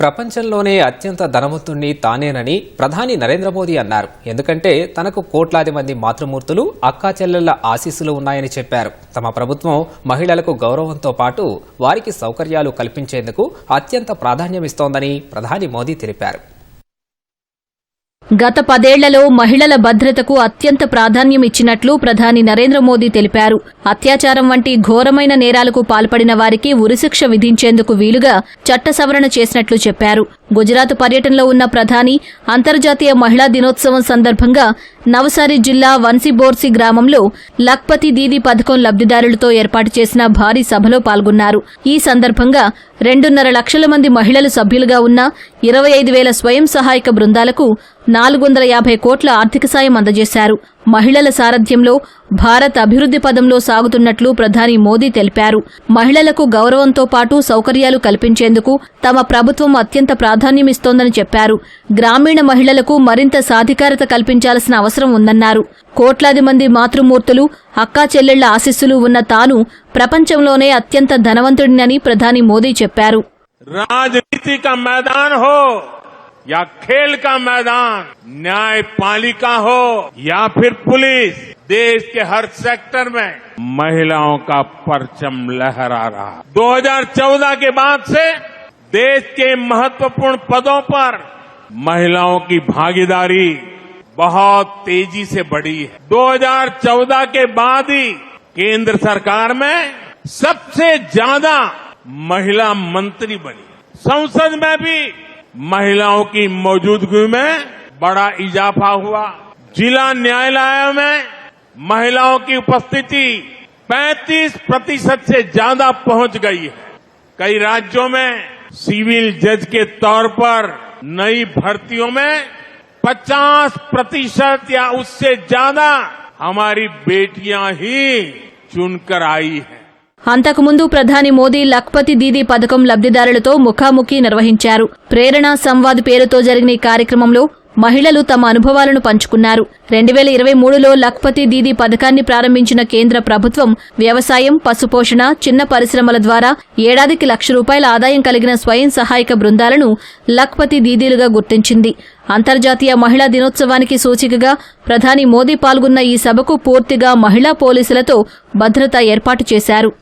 ప్రపంచంలోనే అత్యంత ధనవంతుణ్ణి తానేనని ప్రధాని నరేంద్ర మోదీ అన్నారు. ఎందుకంటే తనకు కోట్లాది మంది మాతృమూర్తులు అక్కా చెల్లెళ్ళ ఆశీస్సులు ఉన్నాయని చెప్పారు. తమ ప్రభుత్వం మహిళలకు గౌరవంతో పాటు వారికి సౌకర్యాలు కల్పించేందుకు అత్యంత ప్రాధాన్యమిస్తోందని ప్రధాని మోదీ తెలిపారు. గత పదేళ్ళలో మహిళల భద్రతకు అత్యంత ప్రాధాన్యం ఇచ్చినట్లు ప్రధాని నరేంద్ర మోదీ తెలిపారు. అత్యాచారం వంటి ఘోరమైన నేరాలకు పాల్పడిన వారికి ఉరిశిక్ష విధించేందుకు వీలుగా చట్ట సవరణ చేసినట్లు చెప్పారు. గుజరాత్ పర్యటనలో ఉన్న ప్రధాని అంతర్జాతీయ మహిళా దినోత్సవం సందర్భంగా నవసారి జిల్లా వన్సిబోర్సి గ్రామంలో లక్పతి దీదీ పథకం లబ్దిదారులతో ఏర్పాటు చేసిన భారీ సభలో పాల్గొన్నారు. ఈ సందర్భంగా రెండున్నర లక్షల మంది మహిళలు సభ్యులుగా ఉన్న ఇరవై ఐదు వేల స్వయం సహాయక బృందాలకు నాలుగు వందల యాభై కోట్ల ఆర్థిక సాయం అందజేశారు. మహిళల సారథ్యంలో భారత్ అభివృద్ధి పదంలో సాగుతున్నట్లు ప్రధాని మోదీ తెలిపారు. మహిళలకు గౌరవంతో పాటు సౌకర్యాలు కల్పించేందుకు తమ ప్రభుత్వం అత్యంత ప్రాధాన్యమిస్తోందని చెప్పారు. గ్రామీణ మహిళలకు మరింత సాధికారత కల్పించాల్సిన అవసరం ఉందన్నారు. కోట్లాది మంది మాతృమూర్తులు అక్కా చెల్లెళ్ళ ఆశీస్సులు ఉన్న తాను ప్రపంచంలోనే అత్యంత ధనవంతుడినని ప్రధాని మోదీ చెప్పారు. మైదాన్ హో! या खेल का मैदान, न्यायपालिका हो या फिर पुलिस, देश के हर सेक्टर में महिलाओं का परचम लहरा रहा। 2014 के बाद से देश के महत्वपूर्ण पदों पर महिलाओं की भागीदारी बहुत तेज़ी से बढ़ी है। 2014 के बाद ही केंद्र सरकार में सबसे ज़्यादा महिला मंत्री बनी। संसद में भी महिलाओं की मौजूदगी में बड़ा इजाफा हुआ। जिला न्यायालयों में महिलाओं की उपस्थिति 35 प्रतिशत से ज़्यादा पहुँच गई है। कई राज्यों में सिविल जज के तौर पर नई भर्तियों में 50 प्रतिशत या उससे ज़्यादा हमारी बेटियाँ ही चुनकर आई हैं। అంతకుముందు ప్రధాని మోదీ లక్పతి దీదీ పథకం లబ్దిదారులతో ముఖాముఖి నిర్వహించారు. ప్రేరణ సంవాద్ పేరుతో జరిగిన ఈ కార్యక్రమంలో మహిళలు తమ అనుభవాలను పంచుకున్నారు. రెండు వేల ఇరవై మూడులో లక్పతి దీదీ పథకాన్ని ప్రారంభించిన కేంద్ర ప్రభుత్వం వ్యవసాయం పశుపోషణ చిన్న పరిశ్రమల ద్వారా ఏడాదికి లక్ష రూపాయల ఆదాయం కలిగిన స్వయం సహాయక బృందాలను లక్పతి దీదీలుగా గుర్తించింది. అంతర్జాతీయ మహిళా దినోత్సవానికి సూచికగా ప్రధాని మోదీ పాల్గొన్న ఈ సభకు పూర్తిగా మహిళా పోలీసులతో భద్రత ఏర్పాటు చేశారు.